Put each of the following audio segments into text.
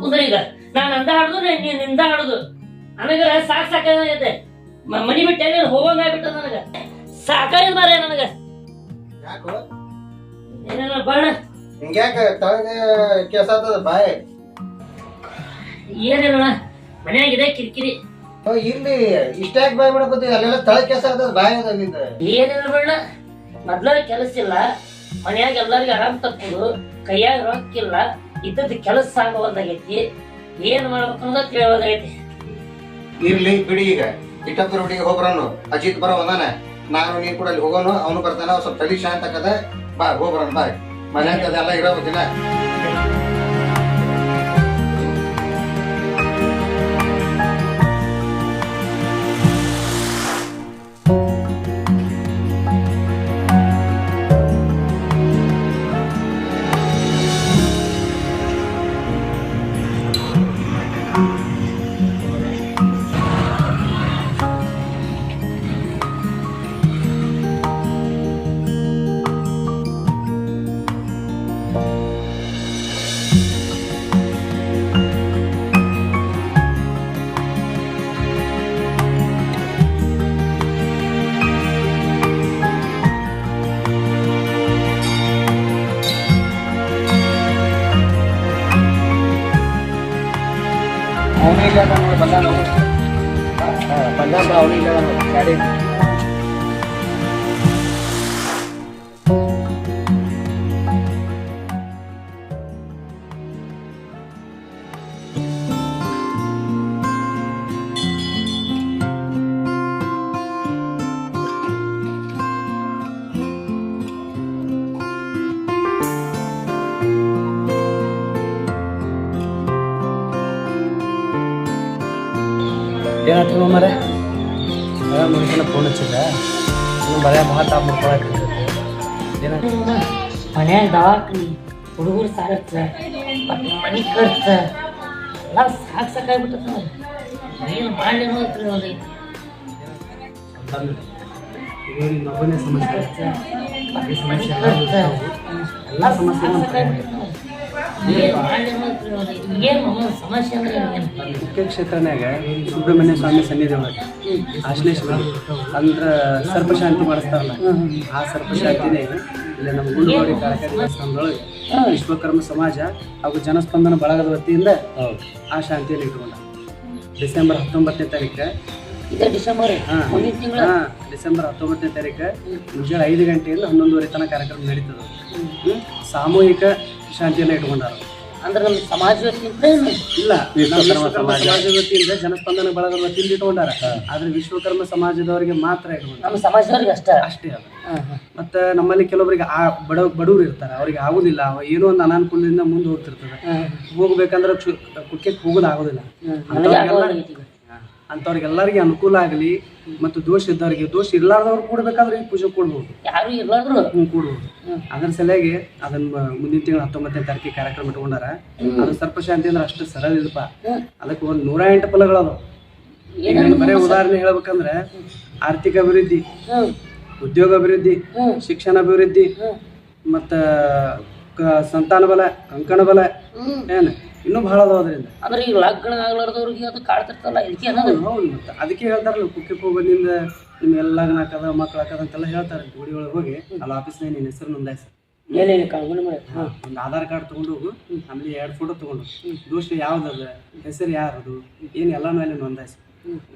ಕುಂದ್ರ ಈಗ ನಾನು ಅಂದ ಹಾಡುದು ನೀ ನೀ ನಿಂದ ಹಾಡುದು. ನನಗ ಸಾಕ್ ಸಾಕಾಗೈತೆ ಮನಿ ಬಿಟ್ಟು ಎಲ್ಲಿ ಹೋಗಂಗ ಆಗ್ಬಿಟ್ಟ ನನಗ. ಸಾಕಾಗಿದೆ ಮಾರ ನನಗ. ಯಾಕೋ? ಏನೇನ ಬಾಣ. ಹಿಂಗ್ಯಾಕ ತಳಗ ಕೆಸಾತದ ಬಾಯ್? ಏನೇನ ಮನ್ಯಾಗಿದೆ ಕಿರಿಕಿರಿ. ಓ ಇರ್ಲಿ. ಇಷ್ಟ್ಯಾಕ್ ಬಾಯ್ ಮಾಡಕೋತಿ? ಅಲ್ಲೆಲ್ಲ ತಳ ಕೆಸಾತದ ಬಾಯ್ ಅದ ನಿಂದ. ಏನೇನ ಬೇಡ ಮೊದ್ಲ ಕೆಲಸ ಇಲ್ಲ. ಮನ್ಯಾಗ ಎಲ್ಲರಿಗೂ ಆರಾಮ್ ತಪ್ಪುದು ಕೈಯಾಗ ರೊಕ್ಕ ಇಲ್ಲ ಇದ್ದದ ಕೆಲಸ ಸಾಗವಲ್ದಾಗೈತಿ ಏನ್ ಮಾಡ್ಬೇಕು ಅನ್ನೋದು ತಿಳಿಯೋದಾಗೈತಿ ಇರ್ಲಿ ಬಿಡಿ ಈಗ. ಇಟ್ಟಂತರ ಹುಡುಗಿ ಹೋಗ್ಬರನು. ಅಜಿತ್ ಬರೋ ನಾನು ನೀನ್ ಕೂಡ ಅಲ್ಲಿ ಹೋಗೋನು, ಅವನು ಬರ್ತಾನ ಸ್ವಲ್ಪ ತಲೆ ಶಾಂತ ಕದ ಬಾ ಹೋಗ್ಬರನ್ ಬಾ ಮನ್ಯಾಗ ಅದೆಲ್ಲ ಇರೋ ದಿನ ಅವನು ಇಲ್ಲ ನೋಡಿ ಬಂದಾನ ಗಾಡಿ ಏನಾಯ್ತು ಮರೆ ಮುಗಿಸಿನ ಫೋನ್ ಹಚ್ಚಿಲ್ಲ ಬರೇ ಮಾತಾ ಮುಡ್ಕೊಳಕ್ಕೆ ಮನ್ಯಾಗ ದವಾಖಾನಿ ಹುಡುಗರು ಸಾರತ್ತ ಮನೆ ಮನಿ ಖರ್ಚ ಎಲ್ಲ ಸಾಕ್ ಸಾಕಾಗ್ಬಿಟ್ಟದ ಏನು ಮಾಡಲಿ ಅನ್ನೋದು ಮನಿ ಸಮಸ್ಯೆ ಎಲ್ಲ ಸಮಸ್ಯೆ ಮುಖ್ಯ ಕ್ಷೇತ್ರನಾಗ ಸುಬ್ರಹ್ಮಣ್ಯ ಸ್ವಾಮಿ ಸನ್ನಿಧಿ ಒಳಗೆ ಆಶ್ಲೇಶ್ವರ ಅಂದ್ರ ಸರ್ಪಶಾಂತಿ ಮಾಡಿಸ್ತಾರಲ್ಲ ಆ ಸರ್ಪಶಾಂತಿನೇ ಇಲ್ಲಿ ನಮ್ಮ ಗುಂಡುಗೋಡಿ ಕಾರ್ಯಕ್ರಮ ದೇವಸ್ಥಾನದೊಳಗೆ ವಿಶ್ವಕರ್ಮ ಸಮಾಜ ಹಾಗೂ ಜನಸ್ಪಂದನ ಬಳಗದ ವತಿಯಿಂದ ಆ ಶಾಂತಿಯನ್ನು ಇಟ್ಕೊಂಡ ಡಿಸೆಂಬರ್ ಹತ್ತೊಂಬತ್ತನೇ ತಾರೀಕು ಡಿಸೆಂಬರ್ ಹಾಂ. ಡಿಸೆಂಬರ್ ಹತ್ತೊಂಬತ್ತನೇ ತಾರೀಕು ಮುಂಜಾನೆ ಐದು ಗಂಟೆಯಿಂದ ಹನ್ನೊಂದುವರೆ ತನಕ ಕಾರ್ಯಕ್ರಮ ನಡೀತದೆ? ಸಾಮೂಹಿಕ ಶಾಂತಿಯನ್ನು ಇಟ್ಕೊಂಡಾರ. ಅಂದ್ರೆ ನಮ್ಮ ಸಮಾಜಕ್ಕಿಂತ ಏನು? ಇಲ್ಲ ವಿಶ್ವಕರ್ಮ ಸಮಾಜದ ವತಿಯಿಂದ ಜನಸ್ಪಂದನ ಬಳಗದ ವತಿಯಿಂದ ಇಟ್ಕೊಂಡಾರ ಆದ್ರೆ ವಿಶ್ವಕರ್ಮ ಸಮಾಜದವರಿಗೆ ಮಾತ್ರ ಇಟ್ಕೊಂಡಾರ. ನಮ್ಮ ಸಮಾಜದವ್ರಿಗೆ ಅಷ್ಟೇ? ಅಷ್ಟೇ ಅದು. ಮತ್ತೆ ನಮ್ಮಲ್ಲಿ ಕೆಲವರಿಗೆ ಆ ಬಡ ಬಡವರು ಇರ್ತಾರೆ ಅವ್ರಿಗೆ ಆಗುದಿಲ್ಲ. ಏನೋ ಒಂದು ಅನಾನುಕೂಲದಿಂದ ಮುಂದೆ ಹೋಗ್ತಿರ್ತದೆ. ಹೋಗ್ಬೇಕಂದ್ರೆ ಕುಕ್ಕೆ ಕುಕ್ಕಕ್ಕೆ ಅಂಥವ್ರಿಗೆಲ್ಲರಿಗೆ ಅನುಕೂಲ ಆಗಲಿ ಮತ್ತು ದೋಷ ಇದ್ದವರಿಗೆ ದೋಷ ಇರ್ಲಾರ್ದವ್ರು ಕೂಡಬೇಕಾದ್ರೆ ಈ ಪೂಜೆ ಕೊಡ್ಬೋದು. ಯಾರು ಇರ್ಲಾರ್ದ್ರು ಹ್ಞೂ ಕೂಡ್ಬೋದು. ಅದ್ರ ಸಲುವಾಗಿ ಅದನ್ನ ಮುಂದಿನ ತಿಂಗಳು ಹತ್ತೊಂಬತ್ತನೇ ತಾರೀಕಿಗೆ ಕಾರ್ಯಕ್ರಮ ಇಟ್ಕೊಂಡಾರ ಅದು ಸರ್ಪಶಾಂತಿ ಅಂದ್ರೆ ಅಷ್ಟು ಸರಳ ಇಲ್ಲಪ್ಪ. ಅದಕ್ಕೆ ಒಂದು ನೂರ ಎಂಟು ಫಲಗಳದು ಬರೀ ಉದಾಹರಣೆ ಹೇಳ್ಬೇಕಂದ್ರೆ ಆರ್ಥಿಕ ಅಭಿವೃದ್ಧಿ ಉದ್ಯೋಗ ಅಭಿವೃದ್ಧಿ ಶಿಕ್ಷಣ ಅಭಿವೃದ್ಧಿ ಮತ್ತ ಸಂತಾನ ಬಲ ಕಂಕಣ ಬಲ ಏನ್? ಇನ್ನೂ ಬಹಳ ಅದಾವ ಅದರಿಂದ. ಅಂದ್ರೆ ಈಗ ಲಗ್ನ ಆಗ್ಲಾರ್ದವ್ರಿಗೆ ಅದು ಕಾಡ್ತಿರ್ತಲ್ಲ ಇದಕ್ಕೆ ಅನ್ನೋದು. ಹೌದು ಮತ್ತೆ ಅದಕ್ಕೆ ಹೇಳ್ತಾರಲ್ಲ ಕುಕ್ಕೆ ಹೋಗೋದ್ರಿಂದ ನಿಮ್ಮ ಎಲ್ಲ ಹಾಕದ ಮಕ್ಳು ಹಾಕದ ಅಂತೆಲ್ಲ ಹೇಳ್ತಾರೆ. ಗುಡಿ ಒಳಗೆ ಹೋಗಿ ಅಲ್ಲಿ ಆಫೀಸ್ನಾಗ ನಿನ್ನ ಹೆಸರು ನೋಂದಾಯಿಸಿ. ಕಾಣ್ಕೊಂಡು ಮಾಡಿ ಒಂದು ಆಧಾರ್ ಕಾರ್ಡ್ ತೊಗೊಂಡು ಹೋಗು ಆಮೇಲೆ ಎರಡು ಫೋಟೋ ತಗೊಂಡು ದೋಷ ಯಾವ್ದದ ಹೆಸರು ಯಾರದು ಏನು ಎಲ್ಲ ಮೇಲೆ ನೋಂದಾಯಿಸಿ.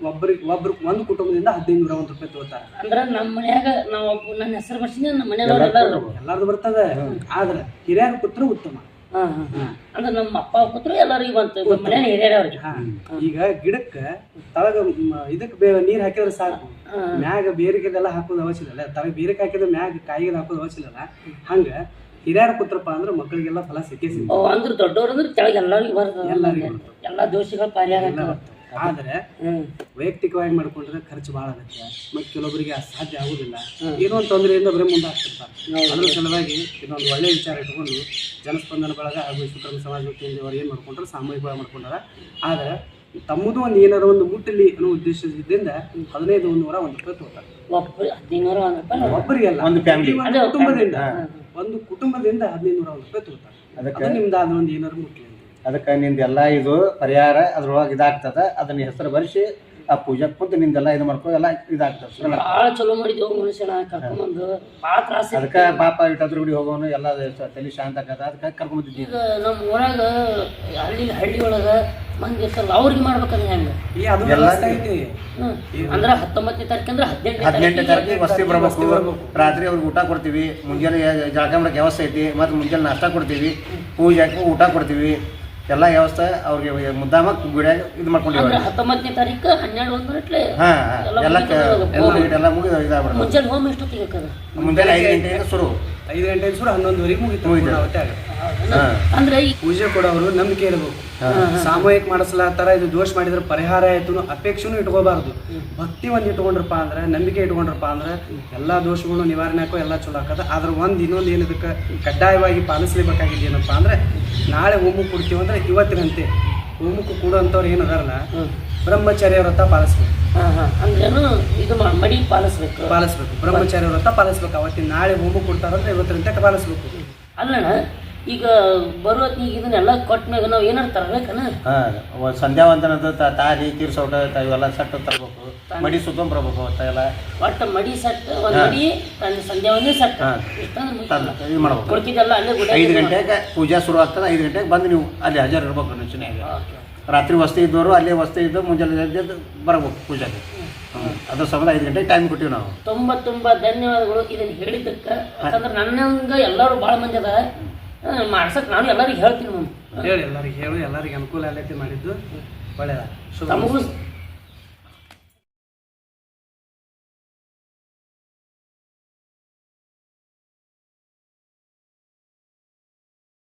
ಒಬ್ಬರಿಗೆ ಒಬ್ರು ಒಂದು ಕುಟುಂಬದಿಂದ ಹದಿನೈದು ನೂರ ಒಂದು ರೂಪಾಯಿ ತಗೋತಾರೆ. ಅಂದ್ರೆ ನಮ್ಮ ಮನ್ಯಾಗ ನಾವು ಒಬ್ಬ ನನ್ನ ಹೆಸರು ಬರ್ಸಿನಿ ನಮ್ಮ ಮನೆಯವ್ರು ಎಲ್ಲಾರು ಎಲ್ಲಾರ್ದು. ಬರ್ತದೆ. ಆದ್ರೆ ಹಿರಿಯರು ಕೊಟ್ಟರು ಉತ್ತಮ. ಹಾ ಹಾ ಅಂದ್ರೆ ನಮ್ಮ ಅಪ್ಪ ಕೂತ್ರು ಎಲ್ಲರಿಗೂ ಬಂತು ಮನೆ ಹಿರಿಯರ ಈಗ ಗಿಡಕ್ಕ ತಳಗ ಇದಕ್ಕೆ ಇದಕ್ ಬೇ ನೀರ್ ಹಾಕಿದ್ರೆ ಸಾಕು. ಮ್ಯಾಗ ಬೇರೆಗೆಲ್ಲ ಹಾಕೋದು ಅವಶ್ಯ ಇಲ್ಲ ತಳಗ ಬೇರಿಗೆ ಹಾಕಿದ್ರೆ ಮ್ಯಾಗ ಕಾಯಿಗೆ ಹಾಕೋದು ಅವಶ್ಯ ಇಲ್ಲ ಹಂಗ ಹಿರಿಯರ ಕುತ್ರಪ್ಪ ಅಂದ್ರೆ ಮಕ್ಕಳಿಗೆಲ್ಲ ಫಲ ಸಿಕ್ಕೇ ಸಿಗ್ತದೆ. ಅಂದ್ರೆ ದೊಡ್ಡವ್ರು ಅಂದ್ರೆ ಕೆಳಗೆ ಎಲ್ಲರಿಗೂ ಬರ್ತದೆ. ಎಲ್ಲರಿಗೂ ಎಲ್ಲ ದೋಷಿಗಳು ಪರಿಹಾರ. ಬರ್ತದೆ. ಆದ್ರೆ ವೈಯಕ್ತಿಕವಾಗಿ ಮಾಡ್ಕೊಂಡ್ರೆ ಖರ್ಚು ಭಾಳ ಆಗುತ್ತೆ. ಮತ್ತೆ ಕೆಲವೊಬ್ಬರಿಗೆ ಸಾಧ್ಯ ಆಗುದಿಲ್ಲ. ಏನೋ ಒಂದು ತೊಂದರೆಯಿಂದ ಬರೀ ಮುಂದೆ ಆಗ್ತಿರ್ತಾರೆ. ಅದ್ರ ಸಲುವಾಗಿ ಇದೊಂದು ಒಳ್ಳೆ ವಿಚಾರ ಇಟ್ಕೊಂಡು ಜನಸ್ಪಂದನ ಬಳಗ ಹಾಗೂ ಸುಕ್ರಮ ಸಮಾಜ ವತಿಯಿಂದ ಅವ್ರು ಏನು ಮಾಡ್ಕೊಂಡ್ರೆ ಸಾಮೂಹಿಕವಾಗಿ ಮಾಡ್ಕೊಂಡಾರ. ಆದ್ರೆ ತಮ್ಮದು ಒಂದು ಏನಾರ ಒಂದು ಮುಟ್ಟಲಿ ಅನ್ನೋ ಉದ್ದೇಶದಿಂದ ಹದಿನೈದು ಒಂದು ನೂರ ಒಂದು ರೂಪಾಯಿ ತಗೋತಾರೆ ಒಬ್ಬರಿಗೆ ಒಂದ್ ಕುಟುಂಬದಿಂದ ಒಂದು ಕುಟುಂಬದಿಂದ ಹದಿನೈದು ನೂರ ಒಂದು ರೂಪಾಯಿ ತಗೋತಾರೆ. ಅದಕ್ಕೆ ನಿಮ್ದು ಅದೊಂದು ಒಂದು ಏನಾರು ಮುಟ್ಲಿ ಅಂತ ಅದಕ್ಕೆ ನಿಂದೆಲ್ಲ ಇದು ಪರಿಹಾರ ಅದ್ರೊಳಗೆ ಇದಾಗ್ತದ. ಅದನ್ನ ಹೆಸರು ಬರೆಸಿ ಆ ಪೂಜೆ ಕುಂತು ನಿಂದೆಲ್ಲ ಇದು ಮಾಡ್ಕೊಂಡು ಎಲ್ಲ ಇದಾಗ್ತದೆ. ಭಾಳ ಚಲೋ ಮಾಡಿದ್ವು ಮನುಷ್ಯನ ಕರ್ಕೊಂಡ್ಬಂದು ಭಾಳ ತ್ರಾಸ ಅದಕ್ಕೆ ಪಾಪ ಇಟ್ಟದ್ರ ಗುಡಿ ಹೋಗೋನು ಎಲ್ಲ ತಲೆ ಶಾಂತ ಆಗದ ಅದಕ್ಕೆ ಕರ್ಕೊಂಬಂದಿದ್ದೀವಿ ಈಗ ನಮ್ಮ ಊರಾಗ ಹಳ್ಳಿ ಹಳ್ಳಿ ಒಳಗ ಮಂದಿ ಇರ್ತಲ್ಲ ಅವ್ರಿಗೆ ಮಾಡ್ಬೇಕಂದ್ರೆ ಹೆಂಗೆ? ಈ ಅದು ಎಲ್ಲ ಅಂದ್ರೆ ಹತ್ತೊಂಬತ್ತನೇ ತಾರೀಕು ಅಂದ್ರೆ ಹದಿನೆಂಟು ಹದಿನೆಂಟನೇ ತಾರೀಕಿಗೆ ವಸ್ತಿ ಬರ್ಬೇಕು. ರಾತ್ರಿ ಅವ್ರಿಗೆ ಊಟ ಕೊಡ್ತೀವಿ. ಮುಂಜಾನೆ ಜಳಕ ಮಾಡಕ್ಕೆ ವ್ಯವಸ್ಥೆ ಐತಿ. ಮತ್ತು ಮುಂಜಾನೆ ನಾಷ್ಟ ಕೊಡ್ತೀವಿ. ಪೂಜೆ ಹಾಕಿ ಊಟ ಕೊಡ್ತೀವಿ. ಎಲ್ಲ ವ್ಯವಸ್ಥೆ ಅವ್ರಿಗೆ ಮುದ್ದಾಮ ಗುಡಿಯಾಗ ಇದು ಮಾಡ್ಕೊಂಡಿದ್ದಾರೆ. ಹತ್ತೊಂಬತ್ತನೇ ತಾರೀಕು ಹನ್ನೆರಡು ಒಂದು ಗಂಟ್ಲೆ ಹಾ. ಎಲ್ಲ ಎಲ್ಲ ಮುಗಿದು ಎಲ್ಲ ಮುಗಿದು ಇದಾಗ್ಬಿಡ್ತು ಮುಂಜಾನೆ ಹೋಮ್ ಎಷ್ಟೊತ್ತಿಗೆ ಮುಂಜಾನೆ ಐದು ಗಂಟೆಯಿಂದ ಶುರು. ಐದು ಗಂಟೆಯಿಂದ ಶುರು ಹನ್ನೊಂದುವರೆಗೆ ಮುಗಿತು. ಮುಗೀತು. ಅಂದ್ರೆ ಪೂಜೆ ಕೊಡೋರು ನಂಬಿಕೆ ಇರಬೇಕು. ಸಾಮೂಹಿಕ ಮಾಡಿಸ್ಲಾತಾರ ಇದು ದೋಷ ಮಾಡಿದ್ರೆ ಪರಿಹಾರ ಆಯ್ತು ಅಪೇಕ್ಷೆನೂ ಇಟ್ಕೋಬಾರ್ದು. ಭಕ್ತಿ ಒಂದು ಇಟ್ಕೊಂಡ್ರಪ್ಪ ಅಂದ್ರೆ ನಂಬಿಕೆ ಇಟ್ಕೊಂಡ್ರಪ್ಪ ಅಂದ್ರೆ ಎಲ್ಲಾ ದೋಷಗಳು ನಿವಾರಣೆ ಹಾಕೋ ಎಲ್ಲ ಚಲೋ ಆಕದ. ಆದ್ರ ಒಂದ್ ಇನ್ನೊಂದು ಏನು ಇದಕ್ಕೆ ಕಡ್ಡಾಯವಾಗಿ ಪಾಲಿಸ್ಲೇಬೇಕಾಗಿದೆ ಏನಪ್ಪಾ ಅಂದ್ರೆ ನಾಳೆ ಹೋಮಕ್ಕೆ ಕೊಡ್ತೀವಿ ಅಂದ್ರೆ ಇವತ್ತಿನಂತೆ ಹೋಮಕ್ಕೆ ಕೊಡುವಂಥವ್ರು ಏನು ಅದಾರಲ್ಲ ಬ್ರಹ್ಮಚಾರ್ಯ ವ್ರತ ಪಾಲಿಸ್ಬೇಕು. ಅಂದ್ರೇನು ಇದು ಮಡಿ ಪಾಲಿಸ್ಬೇಕು. ಪಾಲಿಸ್ಬೇಕು. ಬ್ರಹ್ಮಚರ್ಯ ವ್ರತ ಪಾಲಿಸ್ಬೇಕು. ಅವತ್ತಿನ ನಾಳೆ ಹೋಮಕ್ಕೆ ಕೊಡ್ತಾರಂದ್ರೆ ಇವತ್ತಿನಂತೆ ಪಾಲಿಸ್ಬೇಕು. ಅಲ್ಲಣ್ಣ ಈಗ ಬರುವ ಈಗ ಇದನ್ನೆಲ್ಲ ಕೊಟ್ಟ ಮ್ಯಾಗ ನಾವು ಏನಾರು ತರಬೇಕನ? ಹಾಂ ಸಂಧ್ಯಾ ವಂದನದ ತಾರಿ ತೀರ್ಸೋಟ ಇವೆಲ್ಲ ಸಟ್ಟು ತರಬೇಕು. ಮಡಿ ಸುತ್ತಂಗ್ ಬರ್ಬೇಕು ಅವತ್ತ ಎಲ್ಲ. ಒಟ್ಟು ಮಡಿ ಸಟ್ಟು ಒಂದು ಮಡಿ ತಂದು ಸಂಧ್ಯಾ ಒಂದೇ ಸೆಟ್. ಹಾ. ಇಷ್ಟಂದ್ರೆ ಇದು ಮಾಡ್ಬೇಕು. ಕೊಡ್ತಿದ್ದೆಲ್ಲ ಅಲ್ಲೇ ಗುಡಿ ಐದು ಗಂಟೆಗೆ ಪೂಜೆ ಶುರು ಆಗ್ತದೆ ಐದು ಗಂಟೆಗೆ ಬಂದು ನೀವು ಅಲ್ಲಿ ಹಾಜರ್ ಇರ್ಬೇಕು ನುಚ್ಚಿನಾಗ ರಾತ್ರಿ ವಸ್ತಿ ಇದ್ದವರು ಅಲ್ಲೇ ವಸ್ತಿ ಇದ್ದು ಮುಂಜಾನೆ ಬರಬೇಕು ಬರ್ಬೇಕು ಪೂಜೆಗೆ. ಅದ್ರ ಸಂಬಂಧ ಐದು ಗಂಟೆಗೆ ಟೈಮ್ ಕೊಟ್ಟಿವಿ ನಾವು. ತುಂಬಾ ತುಂಬಾ ಧನ್ಯವಾದಗಳು ಇದನ್ನು ಹೇಳಿದ್ದಕ್ಕ. ಯಾಕಂದ್ರೆ ನನ್ನಂಗ ಎಲ್ಲರೂ ಭಾಳ ಮಂದಿ ಅದ ಆ, ಮಾಡ್ಸಕ್ ನಾನು ಎಲ್ಲರಿಗೂ ಹೇಳ್ತೀನಿ. ನಾನು ಹೇಳಿ ಎಲ್ಲರಿಗೆ ಹೇಳಿ ಎಲ್ಲರಿಗೆ ಅನುಕೂಲ ಆಗೈತಿ ಮಾಡಿದ್ದು. ಒಳ್ಳೆಯದ. ತಮಗೂ